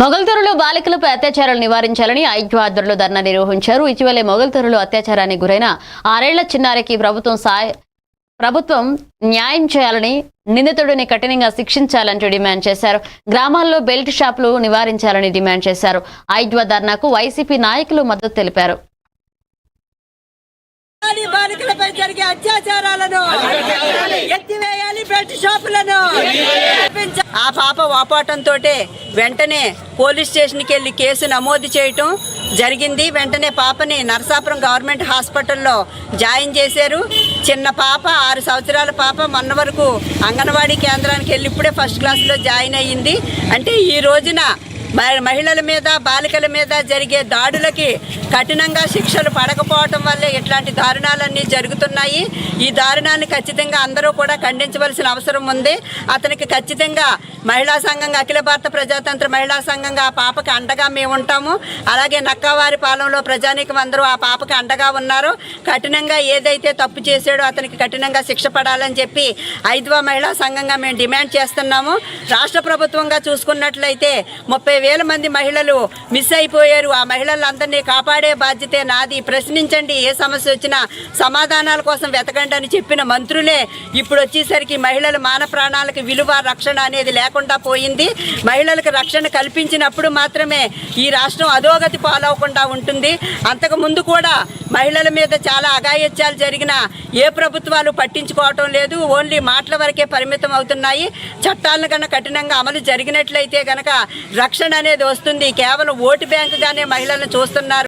మొగల్తూరులో బాలికలపై అత్యాచారాలు నివారించాలని ఐక్య ఆధ్వర్యంలో ధర్నా నిర్వహించారు. ఇటీవలే మొగల్తూరులో అత్యాచారానికి గురైన ఆరేళ్ళ చిన్నారికి ప్రభుత్వం సాయ ప్రభుత్వం న్యాయం చేయాలని నిందితుడిని కఠినంగా శిక్షించాలని డిమాండ్ చేశారు. గ్రామాల్లో బెల్ట్ షాపులు నివారించాలని డిమాండ్ చేశారు. ఐద్వ ధర్నాకు వైసీపీ నాయకులు మద్దతు తెలిపారు. బాలికలపై జరిగే అత్యాచారాలను ఎత్తివేయాలి బెల్ట్ షాపులను. ఆ పాప వాపాటంతో వెంటనే పోలీస్ స్టేషన్కి వెళ్ళి కేసు నమోదు చేయటం జరిగింది. వెంటనే పాపని నరసాపురం గవర్నమెంట్ హాస్పిటల్లో జాయిన్ చేశారు. చిన్న పాప ఆరు సంవత్సరాల పాప మొన్న వరకు అంగన్వాడీ కేంద్రానికి వెళ్ళి ఇప్పుడే ఫస్ట్ క్లాస్లో జాయిన్ అయ్యింది. అంటే ఈ రోజున మహిళల మీద బాలికల మీద జరిగే దాడులకి కఠినంగా శిక్షలు పడకపోవటం వల్లే ఇట్లాంటి దారుణాలన్నీ జరుగుతున్నాయి. ఈ దారుణాన్ని ఖచ్చితంగా అందరూ కూడా ఖండించవలసిన అవసరం ఉంది. అతనికి ఖచ్చితంగా మహిళా సంఘంగా అఖిల భారత ప్రజాతంత్ర మహిళా సంఘంగా ఆ పాపకి అండగా మేము ఉంటాము. అలాగే నక్కవారి పాలెంలో ప్రజానీకం అందరూ ఆ పాపకి అండగా ఉన్నారు. కఠినంగా ఏదైతే తప్పు చేశాడో అతనికి కఠినంగా శిక్ష పడాలని చెప్పి ఐదవ మహిళా సంఘంగా మేము డిమాండ్ చేస్తున్నాము. రాష్ట్ర ప్రభుత్వంగా చూసుకున్నట్లయితే ముప్పై వేల మంది మహిళలు మిస్ అయిపోయారు. ఆ మహిళలందరినీ కాపాడే బాధ్యతే నాది. ప్రశ్నించండి ఏ సమస్య వచ్చినా సమాధానాల కోసం వెతకండి అని చెప్పిన మంత్రులే ఇప్పుడు వచ్చేసరికి మహిళల మాన ప్రాణాలకు విలువ రక్షణ అనేది లేకుండా పోయింది. మహిళలకు రక్షణ కల్పించినప్పుడు మాత్రమే ఈ రాష్ట్రం అధోగతి పాలవకుండా ఉంటుంది. అంతకు ముందు కూడా మహిళల మీద చాలా అఘాయిత్యాలు జరిగిన ఏ ప్రభుత్వాలు పట్టించుకోవటం లేదు. ఓన్లీ మాటల వరకే పరిమితం అవుతున్నాయి. చట్టాలను కన్నా కఠినంగా అమలు జరిగినట్లయితే గనక రక్షణ అనేది వస్తుంది. కేవలం ఓటు బ్యాంకుగానే మహిళలను చూస్తున్నారు.